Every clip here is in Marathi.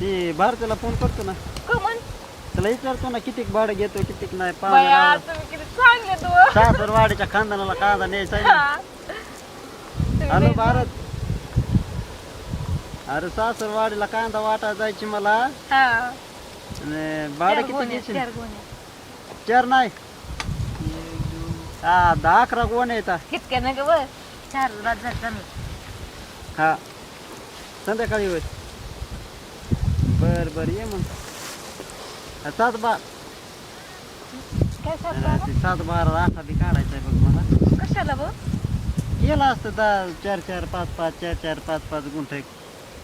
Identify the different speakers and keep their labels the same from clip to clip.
Speaker 1: ती भारतीला फोन करतो ना.
Speaker 2: कमन?
Speaker 1: त्याला विचारतो ना कितीक भाडं घेतो कितीक नाही
Speaker 2: बया
Speaker 1: पाहुण्याला
Speaker 2: तुम्ही किती चांगले तू
Speaker 1: सासरवाडीच्या खानदानाला कांदा न्यायचा आहे ना.
Speaker 2: हा. तुम्ही
Speaker 1: हॅलो
Speaker 2: लई-
Speaker 1: भारत. अरे सासरवाडीला कांदा वाटा जायची मला.
Speaker 2: हा.
Speaker 1: भाडं
Speaker 2: चार
Speaker 1: किती
Speaker 2: गोण्या,
Speaker 1: घेशील
Speaker 2: चार गोण्या.
Speaker 1: चार नाही. हा दहा अकरा गोण्या येतात
Speaker 2: कितक्या नका बर. चार रात झालं चांगलं.
Speaker 1: हा. संध्याकाळी होय बर बर ये मग. सात बा
Speaker 2: काय
Speaker 1: ते सात बारा आठा बी काढायचा आहे बघ मला.
Speaker 2: कशाला बघ?
Speaker 1: गेला असतं दहा चार चार पाच पाच चार चार पाच पाच गुंठे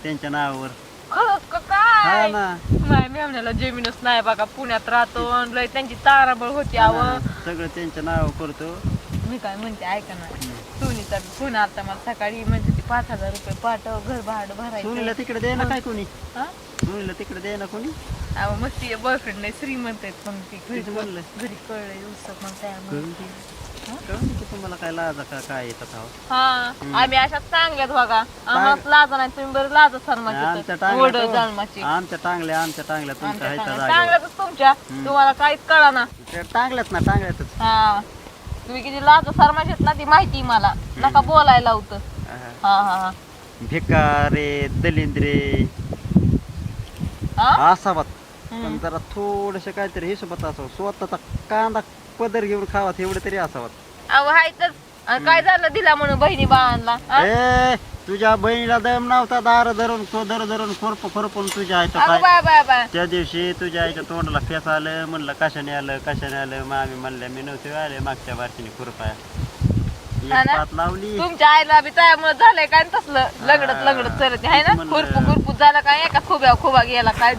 Speaker 1: त्यांच्या नावावर.
Speaker 2: खरंच का
Speaker 1: हा
Speaker 2: काय
Speaker 1: ना.
Speaker 2: माय मेवण्याला जमीनच नाही बघा पुण्यात राहतो आणि लय त्यांची ताराबळ होती
Speaker 1: हा
Speaker 2: आव.
Speaker 1: सगळं त्यांच्या नावावर करतो.
Speaker 2: मी काय म्हणते ऐका ना. सोनीचा फोन आलता मला सकाळी म्हणते ती पाच हजार रुपये पाठव घर भाडं
Speaker 1: सोनीला
Speaker 2: भरायचं
Speaker 1: तिकडे दे ना काय कोणी?
Speaker 2: हा?
Speaker 1: सोनीला तिकडे दे ना कोणी?
Speaker 2: अहो मग ती बॉयफ्रेंड नाही श्रीमंत आहेत पण ती घरी
Speaker 1: म्हणलं?
Speaker 2: घरी कळलंय उत्सव मग त्यामुळे
Speaker 1: कळून दे. कळून दे की तुम्हाला काय लाजा का काय येतात अहो.
Speaker 2: हा आम्ही अशा चांगल्यात बघा. आम्हाला लाजा नाही तुम्ही बरं लाजा
Speaker 1: आमच्या
Speaker 2: ओढ
Speaker 1: आमच्या टांगल्या आमच्या टांगल्या तुमच्या
Speaker 2: आमच्या
Speaker 1: हायच्या
Speaker 2: चांगल्या
Speaker 1: जागेवर.
Speaker 2: चांगल्यातच तुमच्या. तुम्हाला काहीच कळा ना
Speaker 1: त्या टांगल्यात ना टांगल्यातच.
Speaker 2: हा. तुम्ही किती लाजा माझ्यात ना ती माहिती मला. नका बोलायला होतं
Speaker 1: हा.
Speaker 2: हा हा.
Speaker 1: भिकारे दलिंद्रे असावात. पण जरा थोडस काहीतरी हिशोबात असावं. स्वतःचा कांदा पदर घेऊन खावात एवढं तरी असावं.
Speaker 2: अहो हाय तर अन काय झालं दिला म्हणून बहिणी बाळांना? हा?
Speaker 1: ए तुझ्या बहिणीला दम नव्हता दार धरून तो दर धरून खुरप खुरपून तुझ्या आईचं
Speaker 2: अगं
Speaker 1: काय
Speaker 2: बाय बाय बाय
Speaker 1: त्या दिवशी तुझ्या आईच्या तोंडाला फेस आलं म्हणलं कशाने आलं कशाने आलं? मामी म्हणल्या मी नव्हते आले मागच्या बारकीने खुरपाया.
Speaker 2: हा
Speaker 1: एक
Speaker 2: ना?
Speaker 1: पात लावली.
Speaker 2: तुमच्या आईला बी त्यामुळे झालंय काय तसलं? लगडत लगडत चरत. आहे ना?
Speaker 1: म्हणलं.
Speaker 2: खुरपू खुरपू झालं काय एका खुब्या खुबा गेला काय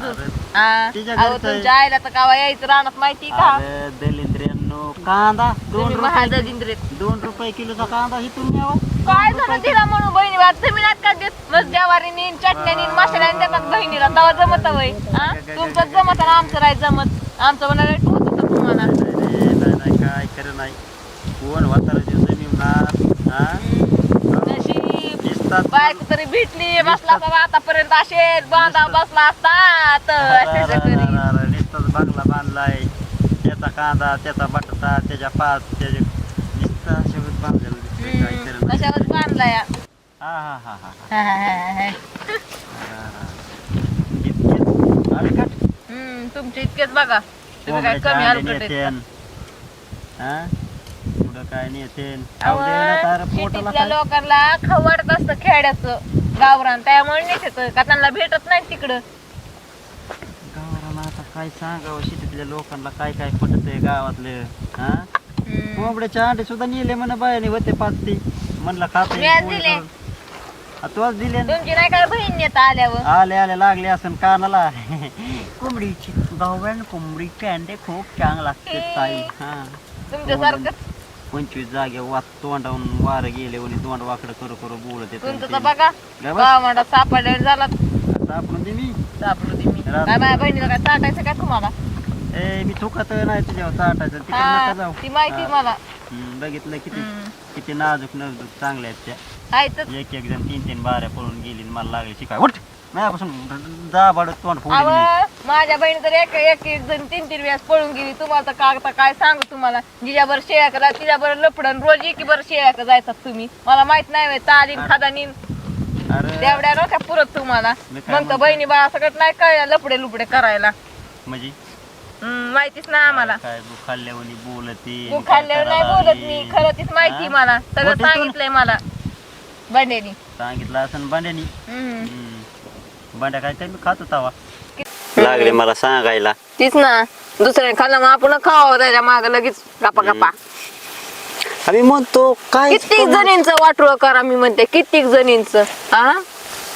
Speaker 2: हा.
Speaker 1: तिच्या
Speaker 2: अहो. तुमच्या आईला तर कावा यायचं रानात माहिती का?
Speaker 1: अरे दलिंद्र्यांनो कांदा दोन
Speaker 2: तुम्ही
Speaker 1: रुपये
Speaker 2: महादजिंद्रे
Speaker 1: दोन रुपये किलोचा कांदा इथून न्यावा.
Speaker 2: काय झालं दिला म्हणून? बहिणी वाट तुम्ही नात का देत? मग मसाल्याने देतात बहिणीला. तवा जमत वय हा? तुमचं जमत आणि आमचं राय जमत. आमचं म्हणाला होतं तुम्हाला.
Speaker 1: नाही नाही नाही, काय खरं नाही. कोण वातारा जमिवणार हा
Speaker 2: नशीब
Speaker 1: दिसतात.
Speaker 2: बायको तरी भेटली बसला बाबा आतापर्यंत असेल बांधा बसला असता तर असेच घरी.
Speaker 1: नुसताच बांगला बांधलाय. त्याचा कांदा त्याचा बटाटा त्याच्या पाच त्याचे नुसता शेवट बांधलेला दिसतोय नाही.
Speaker 2: कशावर बांधलाय?
Speaker 1: हा हा हा हा
Speaker 2: हा, हा, हा, हा.
Speaker 1: हा, हा. इतकेच. अडकट
Speaker 2: हम्म, तुमचे इतकेच बघा. तुम्ही काय
Speaker 1: कोंबड्याच्या
Speaker 2: कमी हलकट आहेत.
Speaker 1: हा? पुढं काय नेतेन खाऊ दे ना तार
Speaker 2: अहो,
Speaker 1: पोटाला
Speaker 2: सिटीतल्या
Speaker 1: काय?
Speaker 2: लोकांना खवडत असतं खेड्याचं गावरान त्यामुळे का त्यांना भेटत नाही तिकडं?
Speaker 1: गावाला आता काय सांगावं शेतीतल्या लोकांना काय काय पटत आहे गावातले हा?
Speaker 2: हम्म.
Speaker 1: कोंबड्याचे अंडे सुद्धा नेले म्हणा बायाने होते पाच ते म्हणलं खात
Speaker 2: मी आज दिले.
Speaker 1: तोच दिले ना.
Speaker 2: तुमची नाही काय बहीण नेता आल्यावर?
Speaker 1: आले आले लागले असं कानाला. कोंबडीची गावरान कोंबडीचे अंडे खूप चांग लागते ताई हा.
Speaker 2: तुमच्यासारखं
Speaker 1: पंचवीस जागे वात तोंडावून वार गेले आणि तोंड वाकडं करू करू बोलत येत.
Speaker 2: तुमचं तर बघा. गावाडा झाला
Speaker 1: दे मी.
Speaker 2: सापडू दे मी.
Speaker 1: रात-
Speaker 2: काय माझ्या बहिणीला काय चाटायचं काय तुम्हाला?
Speaker 1: ए मी चुकत नाही तुझ्यावर चाटायचं तिकडे
Speaker 2: हा,
Speaker 1: नका जाऊ.
Speaker 2: ती माहिती
Speaker 1: हा.
Speaker 2: मला.
Speaker 1: हम्म, बघितलं किती. किती नाजूक नाजूक चांगल्या आहेत त्या.
Speaker 2: आहे तर
Speaker 1: एक एक जण तीन तीन बाऱ्या पळून गेली आणि मला लागली शिकाय. उठ! माझ्यापासून जा बाड तोंड फोडीन
Speaker 2: अव
Speaker 1: मी.
Speaker 2: माझ्या बहिणी तर एक एक एक जण तीन तीन वेळेस पळून गेली. तुम्हाला तर का आता काय सांगू तुम्हाला? जिच्याबर शेळ्या करा तिच्याबर लपडन रोज एकी बर शेळ्या जायचं तुम्ही? मला माहीत नाही व्हय, तालीन खादानीन
Speaker 1: अरे
Speaker 2: तेवढ्या नव्हत्या पुरत तुम्हाला.
Speaker 1: मी काय
Speaker 2: मग तर
Speaker 1: म्हणतो?
Speaker 2: बहिणी बा सगळं नाही काय लपडे लुपडे करायला.
Speaker 1: म्हणजे?
Speaker 2: हम्म, माहितीच नाही आम्हाला.
Speaker 1: काय खाल्ल्यावर बोलते
Speaker 2: तू खाल्ल्यावर नाही बोलत मी. खरं तीच माहिती? मला. सगळं सांगितलंय मला. बंडेनी
Speaker 1: सांगितलं असं बांड्यानी?
Speaker 2: हम्म.
Speaker 1: बांड्या काय काय मी खात होता लागले मला सांगायला.
Speaker 2: तीच ना दुसऱ्याने खाल्लं मग आपण खावं त्याच्या माग लगेच गप्पा गप्पा.
Speaker 1: आम्ही म्हणतो काय
Speaker 2: कित्येक जणींच वाटोळ करा मी म्हणते कित्येक जणींच. हा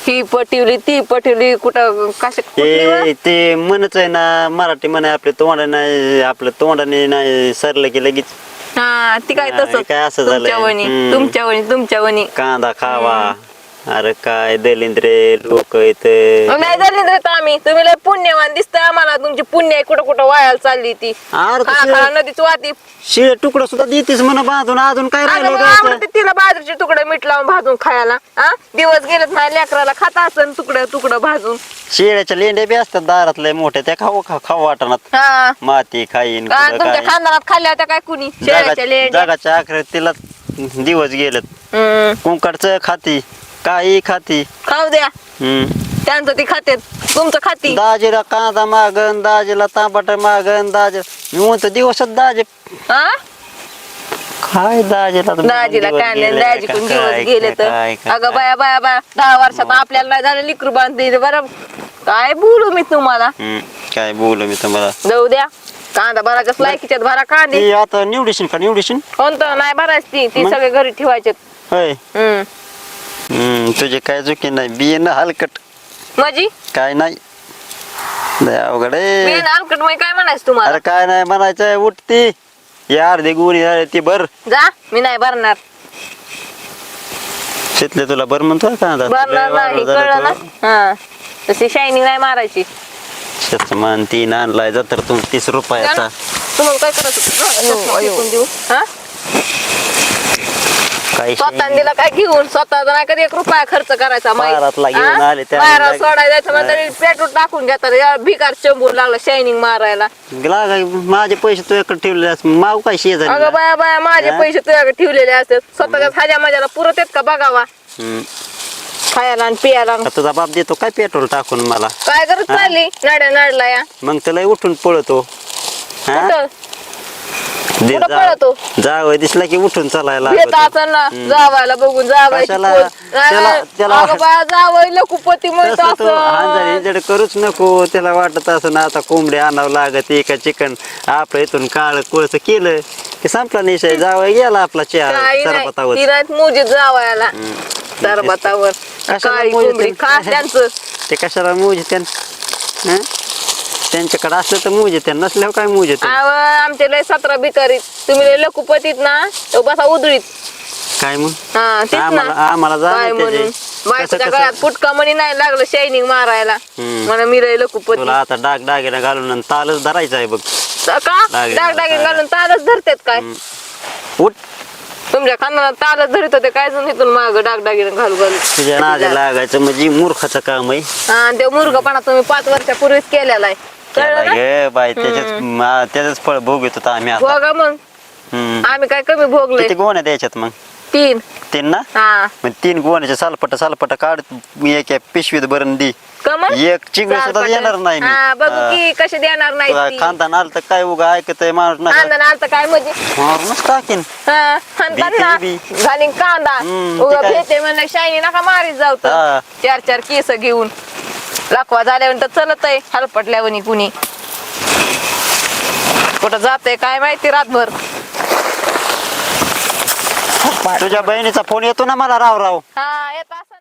Speaker 2: ही पटिवली ती पटिवली कुठं कशा?
Speaker 1: ते ते म्हणच आहे ना मराठी म्हणे आपल्या तोंडा नाही आपल्या तोंडाने नाही सरलं की लगेच.
Speaker 2: हा ती काय
Speaker 1: हा,
Speaker 2: तसं.
Speaker 1: काय असं झालंय?
Speaker 2: तुमच्या वणी
Speaker 1: हम्म.
Speaker 2: तुमच्या वणी तुमच्या वणी.
Speaker 1: कांदा खावा. अरे काय दलिंद्रे लोक इथे.
Speaker 2: मग नाही झाली तर आम्ही. तुम्ही लय पुण्यवान दिसतंय आम्हाला. तुमची पुण्य आहे कुठं कुठं वायाला चालली ती.
Speaker 1: अरे
Speaker 2: खळा खळा नदीच वाहती.
Speaker 1: शिळे तुकडं सुद्धा देतीस म्हणा बांधून अजून काय
Speaker 2: अगं
Speaker 1: राहिलं
Speaker 2: मग
Speaker 1: द्यायचं?
Speaker 2: आवडते तिला बाजरीचे तुकडे मीठ लावून भाजून खायला. हा? दिवस गेलेत नाही लेकराला खाता असन तुकडं तुकडं भाजून.
Speaker 1: शेळ्याच्या लेंड्या बी असतात दारातले मोठे त्या खाऊ खा- खाऊ वाटणार
Speaker 2: हा.
Speaker 1: माती खाईन
Speaker 2: का
Speaker 1: कुठं
Speaker 2: तुमच्या
Speaker 1: काय.
Speaker 2: खानदानात खाल्ल्या होत्या काय कुणी? शेळ्याच्या
Speaker 1: जगा-
Speaker 2: लेंड्या.
Speaker 1: जगाच्या आखऱ्यात तिला दिवस गेलेत.
Speaker 2: हम्म,
Speaker 1: कुंकडचं खाती. काही खाती.
Speaker 2: खाऊ द्या.
Speaker 1: हम्म.
Speaker 2: त्यांचं ती खाते तुमचं खाती.
Speaker 1: दाजीला कांदा मागन दाजीला तांबट मागन दाजी मी म्हणतो दिवसात दाजी
Speaker 2: हा
Speaker 1: काय दाजीला तर
Speaker 2: दाजीला
Speaker 1: दिवस
Speaker 2: काय
Speaker 1: गेले,
Speaker 2: दाजी
Speaker 1: का-
Speaker 2: कोण दिवस गेले तर.
Speaker 1: काय-
Speaker 2: अगं बाया बाया बाया दहा वर्षात आपल्याला नाही झालं लिकरू बांधते बरं. काय बोलू मी तुम्हाला?
Speaker 1: हम्म. काय बोलू मी तुम्हाला?
Speaker 2: जाऊ द्या. कांदा भरायच्या लायकीच्यात भरा कांदे.
Speaker 1: ती आता निवडीशीन का निवडीशीन
Speaker 2: कोणतं? नाही भरायची ती. ती
Speaker 1: मग?
Speaker 2: सगळे घरी ठेवायचे
Speaker 1: होय.
Speaker 2: हम्म,
Speaker 1: तुझे काय चुकी नाही? बियन हलकट.
Speaker 2: माझी?
Speaker 1: काय नाही. लय अवघड आहे.
Speaker 2: मी अलकट मग काय म्हणायचं तुम्हाला?
Speaker 1: अरे काय नाही म्हणायचंय उठती या अर्धी गुणी झाली ती बर
Speaker 2: जा मी नाही भरणार.
Speaker 1: शेतले तुला बर म्हणतो का? आता? लय
Speaker 2: भरणार नाही
Speaker 1: वाढ झालं
Speaker 2: कळलं ना?
Speaker 1: तुला.
Speaker 2: हा. तशी शायनिंग नाही मारायची.
Speaker 1: शेत मान तीन आणलाय तर तू तीस रुपयाचा.
Speaker 2: तुम्हाला काय करायचं? फेकून देऊ हा?
Speaker 1: काही
Speaker 2: स्वतः दिला काय घेऊन स्वतः नाही कधी एक रुपया खर्च करायचा माहीत.
Speaker 1: बारातला घेऊन? आले त्या
Speaker 2: सोडायला जायचं पेट्रोल टाकून घेतात. या भिकार चंबूर लागला शायनिंग मारायला.
Speaker 1: माझे पैसे तुझ्याकडे ठेवले असं माव काय शेजारी
Speaker 2: अगं बाया बाया माझे? पैसे तुझ्याकडे ठेवलेले असतात स्वतःच्या हाज्या माझ्याला पुरत आहेत का बघावा. खायला आणि पियाला
Speaker 1: तुझा बाप देतो काय पेट्रोल टाकून मला?
Speaker 2: काय करत चालली नाड्या नाडला या.
Speaker 1: मग त्याला उठून पळतो. हा?
Speaker 2: कुठं?
Speaker 1: दे
Speaker 2: कुठं
Speaker 1: जा-
Speaker 2: पळतो?
Speaker 1: जावं दिसला की उठून चालायला
Speaker 2: घेत
Speaker 1: लागतो.
Speaker 2: असेल ना जावायला बघून जावायची
Speaker 1: कशाला? त्याला-
Speaker 2: म्हणत
Speaker 1: तसं तो
Speaker 2: असं
Speaker 1: करूच नको त्याला वाटत असं ना आता कोंबडी आणावं लागत का चिकन आपलं इथून काळ कोळस केलं की संपला निशय जावं गेला आपला चहा
Speaker 2: काही नाही
Speaker 1: सरबतावर
Speaker 2: ती नाहीत मुजीत जावायला सरबतावर
Speaker 1: कशाला
Speaker 2: काळी
Speaker 1: मुजीत?
Speaker 2: कोंबडी खास त्यांचं
Speaker 1: ते कशाला मूज त्यान? त्यांच्याकडे असलं तर मूज त्यान नसल्यावर काय मूज येते?
Speaker 2: आव, आमचे लय सतरा भिकारीत तुम्ही लय लकुपतीत ना तो बसा उधळीत.
Speaker 1: काय मग?
Speaker 2: हा तेच ना.
Speaker 1: आम्हाला आम्हाला
Speaker 2: काय म्हणून.
Speaker 1: त्याचे
Speaker 2: बायकोच्या
Speaker 1: कसं-
Speaker 2: गळ्यात फुटका मणी नाही लागलं शायनिंग मारायला.
Speaker 1: हम्म.
Speaker 2: म्हणा मी लय लकुपती
Speaker 1: तुला आता डाग डागिना घालून आणि तालच धरायचा आहे बघ.
Speaker 2: का?
Speaker 1: दागिने
Speaker 2: डाग डागिन
Speaker 1: घालायला.
Speaker 2: घालून तालच धरतात काय?
Speaker 1: उठ.
Speaker 2: तुमच्या खांदा तालच धरीत होते काय जण इथून माग डाग डागिन घालू
Speaker 1: तुझ्या नादी लागायचं म्हणजे मूर्खाचं काम आहे.
Speaker 2: हा आणि ते मुर्गपणा तुम्ही पाच वर्षापूर्वीच केलेला आहे. कळलं
Speaker 1: त्याला
Speaker 2: ना
Speaker 1: गे बाय त्याच्याच मा- त्याचंच फळ भोग येतो आम्ही आता.
Speaker 2: बघा मग?
Speaker 1: हम्म.
Speaker 2: आम्ही काय कमी भोगलोय?
Speaker 1: किती गोण्या द्यायच्यात मग?
Speaker 2: तीन.
Speaker 1: तीन ना?
Speaker 2: हा.
Speaker 1: मग तीन गोण्याचे सालपट सालपट काढ एक एक पिशवीत भरून दी.
Speaker 2: कमल
Speaker 1: एक चिंगळ सुद्धा येणार नाही मी.
Speaker 2: हा बघू
Speaker 1: हा.
Speaker 2: की कसे देणार नाही
Speaker 1: तुला
Speaker 2: ती.
Speaker 1: खानदान आलं तर काय उगा ऐकत माणूस नका.
Speaker 2: कांदा आलता काय म्हणजे?
Speaker 1: मारूनच टाकीन
Speaker 2: हा खानदान ना.
Speaker 1: बी.
Speaker 2: घालीन कांदा
Speaker 1: हम्म,
Speaker 2: उगा
Speaker 1: काय?
Speaker 2: भेटे म्हणलं शायनी नका मारीत जाऊ तर.
Speaker 1: हा.
Speaker 2: चार चार केस घेऊन. लाखवा झाल्यावर तर चलत आहे हलपटल्यावनी कुणी. कुठं जाते काय माहिती रातभर.
Speaker 1: तुझ्या बहिणीचा फोन येतो ना मला राव राव.
Speaker 2: हा येत असं